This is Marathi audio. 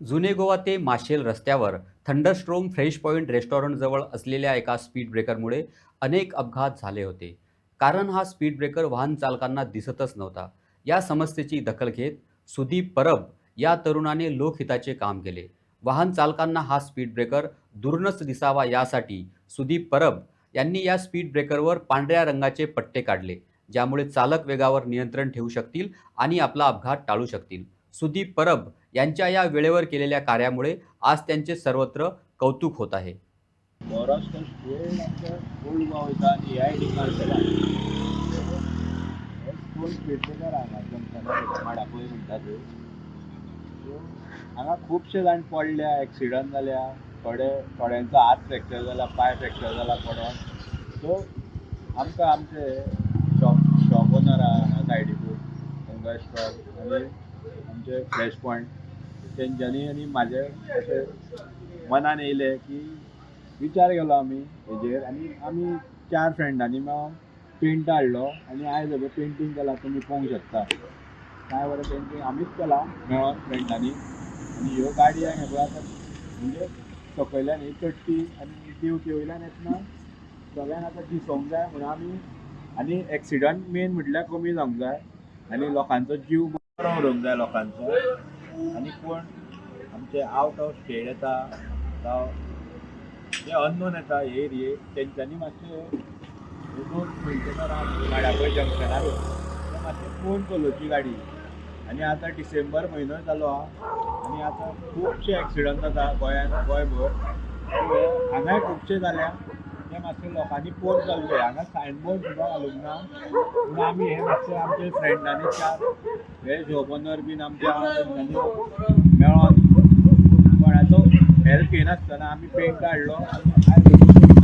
जुने गोवा ते माशेल रस्त्यावर थंडरस्ट्रोम फ्रेश पॉईंट रेस्टॉरंटजवळ असलेल्या एका स्पीड ब्रेकरमुळे अनेक अपघात झाले होते. कारण हा स्पीड ब्रेकर वाहन चालकांना दिसतच नव्हता. या समस्येची दखल घेत सुदीप परब या तरुणाने लोकहिताचे काम केले. वाहन चालकांना हा स्पीड ब्रेकर दुरूनच दिसावा यासाठी सुदीप परब यांनी या स्पीड ब्रेकरवर पांढऱ्या रंगाचे पट्टे काढले ज्यामुळे चालक वेगावर नियंत्रण ठेवू शकतील आणि आपला अपघात टाळू शकतील. सुदीप परब यांच्या या वेळेवर केलेल्या कार्यामुळे आज त्यांचे सर्वत्र कौतुक होत आहे. महाराष्ट्र स्टुडंट आमच्या केला पेडणेकार हांगा माडा पळय म्हणटा सो हांगा खुबशे जाण पडल्या एक्सिडंट जाल्या थोडे थोड्यांचो हात फ्रॅक्चर जाला पांय फ्रॅक्चर जाला पडोन सो आमकां आमचे शॉप शॉप ओनर आहा सायडीकूच तांकां स्टॉप आनी आमचे फ्लॅश पॉयंट तेंच्यांनी आनी म्हाजे अशें मनान येयलें की विचार केलो आमी हेजेर आनी आमी चार फ्रेंडांनी मेळोन पेंट हाडलो आनी आयज हेजें पेंटींग केलां तुमी पळोवंक शकता. कांय बरें पेंटींग आमीच केलां मेळोन फ्रेंडांनी. आनी ह्यो गाडयो हे पळय आतां म्हणजे सकयल्यान ही चडटी आनी दिवटी वयल्यान येतना सगळ्यांक आतां दिसोंक जाय म्हणून आमी आनी एक्सिडंट मेन म्हटल्यार कमी जावंक जाय. आनी लोकांचो जीव बरो उरोंक जाय लोकांचो. आनी कोण? आमचे आवट ऑफ स्टेट येता जावं जे अननोन येता हे एरिये तेंच्यांनी मातशें दोन पयलींच्यान माड्यापय जंक्शनार ते मातशें फोन चलोवची गाडी? आनी आतां डिसेंबर म्हयनो जालो हा. आनी आतां खुबशे एक्सिडंट जाता गोंयान गोंयभर. हांगाय खुबशे जाल्या हे मातशें लोकांनी पोवन चलचें हांगा सायनबोर्ड सुद्दां घालूंक ना पूण आमी हे मातशें आमचे फ्रेंडांनी चार हे ओपनर बीन आमचे आहा मेळोन कोणाचो हेल्प घेनासतना आमी पेंट हाडलो